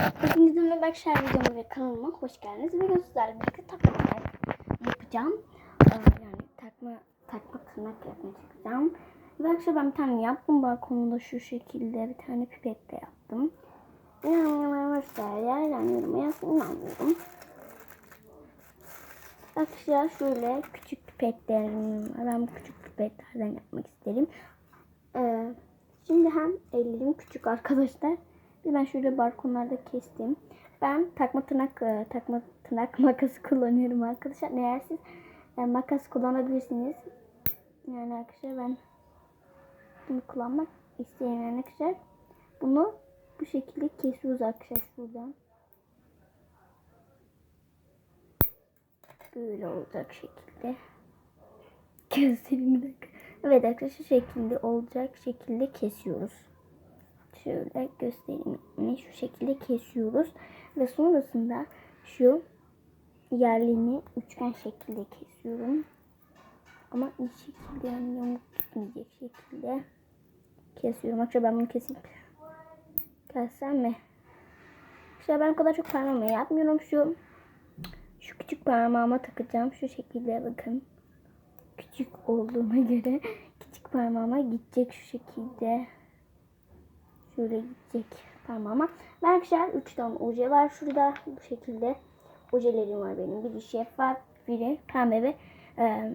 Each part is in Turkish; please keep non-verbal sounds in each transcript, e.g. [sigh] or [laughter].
Hepinize merhaba arkadaşlar videoma ve kanalıma hoş geldiniz. Bugün sizlerle birlikte takma tırnak yapacağım. Ee, yani takma takma tırnak yapmaya çalışacağım. Ve arkadaşlar ben bir tane yaptım. Balkonda şu şekilde bir tane pipet de yaptım. İnanmıyorum arkadaşlar ya. Yani yoruma yazın inanmıyorum. Arkadaşlar şöyle küçük pipetlerim var. Ben küçük pipetlerden yapmak isterim. Ee, şimdi hem ellerim küçük arkadaşlar. Bir ben şöyle balkonlarda kestim. Ben takma tırnak e, takma tırnak [laughs] makası kullanıyorum arkadaşlar. Eğer siz e, makas kullanabilirsiniz. Yani arkadaşlar ben bunu kullanmak isteyen arkadaşlar bunu bu şekilde kesiyoruz arkadaşlar şuradan. Böyle olacak şekilde. [laughs] Göstereyim bir dakika. Evet arkadaşlar şekilde olacak şekilde kesiyoruz. Şöyle göstereyim. Şu şekilde kesiyoruz. Ve sonrasında şu yerlerini üçgen şekilde kesiyorum. Ama iyi şekilde yani yamuk gitmeyecek şekilde kesiyorum. Arkadaşlar ben bunu kesip kessem mi? İşte ben o kadar çok parmağımı yapmıyorum. Şu şu küçük parmağıma takacağım. Şu şekilde bakın. Küçük olduğuna [laughs] göre küçük parmağıma gidecek şu şekilde. Şöyle gidecek parmağıma. Arkadaşlar 3 tane oje var şurada. Bu şekilde ojelerim var benim. Biri şeffaf, biri pembe ve e,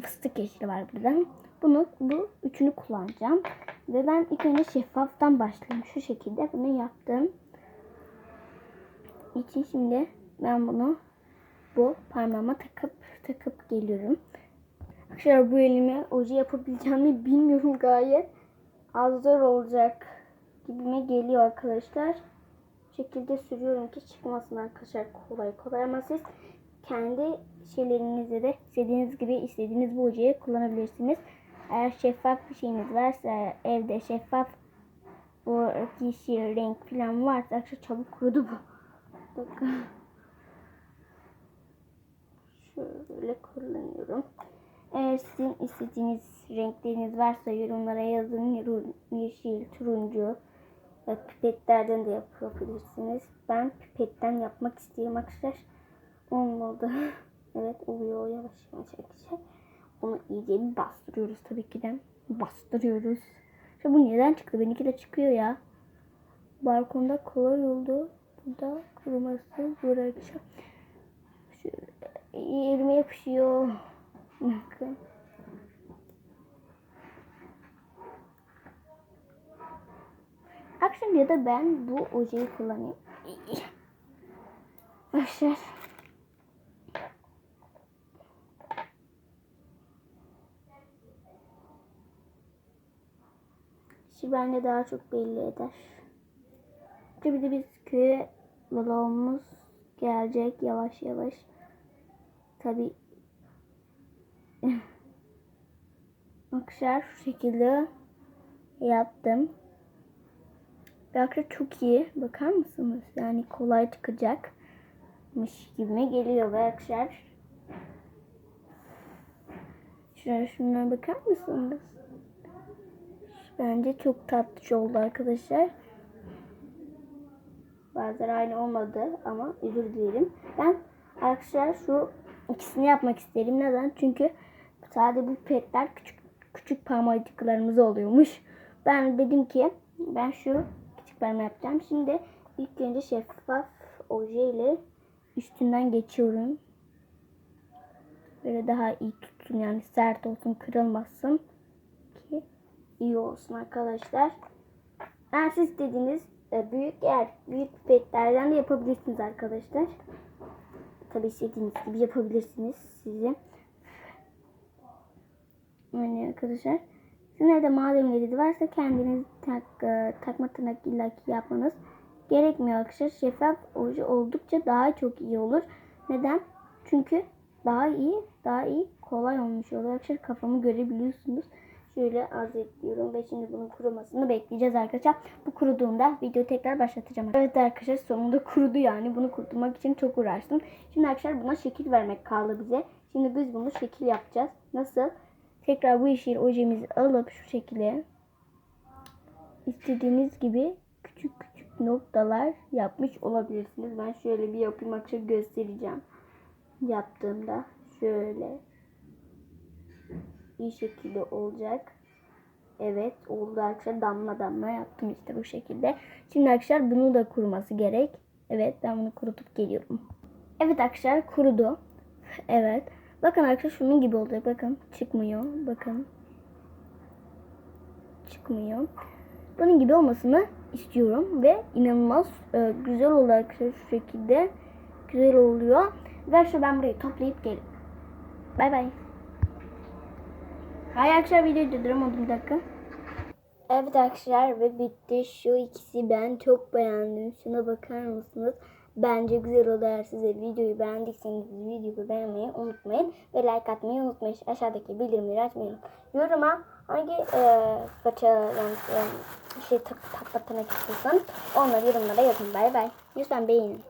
fıstık yeşili var burada. Bunu bu üçünü kullanacağım. Ve ben ilk önce şeffaftan başlayayım. Şu şekilde bunu yaptım. İçin şimdi ben bunu bu parmağıma takıp takıp geliyorum. Arkadaşlar bu elime oje yapabileceğimi bilmiyorum gayet. Az zor olacak gibime geliyor arkadaşlar. Şekilde sürüyorum ki çıkmasın arkadaşlar kolay kolay ama siz kendi şeylerinizde de istediğiniz gibi istediğiniz bu ojeyi kullanabilirsiniz. Eğer şeffaf bir şeyiniz varsa evde şeffaf bu yeşil renk falan varsa arkadaşlar çabuk kurudu bu. Bakın. Şöyle kullanıyorum. Eğer sizin istediğiniz renkleriniz varsa yorumlara yazın. Yeşil, turuncu, ve pipetlerden de yapabilirsiniz. Ben pipetten yapmak istiyorum arkadaşlar. Olmadı. [laughs] evet oluyor yavaş yavaş arkadaşlar. Onu iyice bir bastırıyoruz tabii ki de. Bastırıyoruz. İşte bu neden çıktı? Benimki de çıkıyor ya. Balkonda kolay oldu. Burada kuruması arkadaşlar. Şöyle elime yapışıyor. Bakın. Akşam ya da ben bu ojeyi kullanayım. Arkadaşlar. Şu bence daha çok belli eder. Bir de biz köye vlogumuz gelecek yavaş yavaş. Tabi [laughs] Arkadaşlar şu şekilde yaptım. Arkadaşlar çok iyi. Bakar mısınız? Yani kolay çıkacakmış gibime geliyor arkadaşlar. Şuna şunlara bakar mısınız? Bence çok tatlı oldu arkadaşlar. Bazen aynı olmadı ama özür dilerim. Ben arkadaşlar şu ikisini yapmak isterim. Neden? Çünkü sadece bu petler küçük küçük parmağıcıklarımız oluyormuş. Ben dedim ki ben şu parmağı yapacağım. Şimdi ilk önce şeffaf oje ile üstünden geçiyorum. Böyle daha iyi tutsun yani sert olsun kırılmasın ki iyi olsun arkadaşlar. Eğer siz istediğiniz e, büyük eğer büyük pipetlerden de yapabilirsiniz arkadaşlar. Tabii istediğiniz gibi yapabilirsiniz sizi. Yani arkadaşlar. Sizin evde malzemeleri varsa kendiniz tak, e, takma tırnak illaki yapmanız gerekmiyor arkadaşlar. Şeffaf oje oldukça daha çok iyi olur. Neden? Çünkü daha iyi, daha iyi kolay olmuş oluyor. Arkadaşlar kafamı görebiliyorsunuz. Şöyle az ekliyorum ve şimdi bunun kurumasını bekleyeceğiz arkadaşlar. Bu kuruduğunda video tekrar başlatacağım. Evet arkadaşlar sonunda kurudu yani. Bunu kurutmak için çok uğraştım. Şimdi arkadaşlar buna şekil vermek kaldı bize. Şimdi biz bunu şekil yapacağız. Nasıl? Tekrar bu yeşil ojemizi alıp şu şekilde istediğiniz gibi küçük küçük noktalar yapmış olabilirsiniz. Ben şöyle bir yapayım arkadaşlar göstereceğim. Yaptığımda şöyle iyi şekilde olacak. Evet oldu arkadaşlar damla damla yaptım işte bu şekilde. Şimdi arkadaşlar bunu da kuruması gerek. Evet ben bunu kurutup geliyorum. Evet arkadaşlar kurudu. [laughs] Evet. Bakın arkadaşlar şunun gibi olacak. Bakın çıkmıyor. Bakın. Çıkmıyor. Bunun gibi olmasını istiyorum ve inanılmaz e, güzel oldu arkadaşlar şu şekilde. Güzel oluyor. Ver şu ben burayı toplayıp gelip. Bay bay. Hayır arkadaşlar videoyu durduramadım bir dakika. Evet arkadaşlar ve bitti. Şu ikisi ben çok beğendim. Şuna bakar mısınız? Bence güzel oldu. Eğer size videoyu beğendiyseniz videoyu beğenmeyi unutmayın. Ve like atmayı unutmayın. Aşağıdaki bildirimleri açmayı unutmayın. Yoruma hangi e, fırça yani e, şey tak, taklatmak istiyorsanız onları yorumlara yazın. Bay bay. Lütfen beğenin.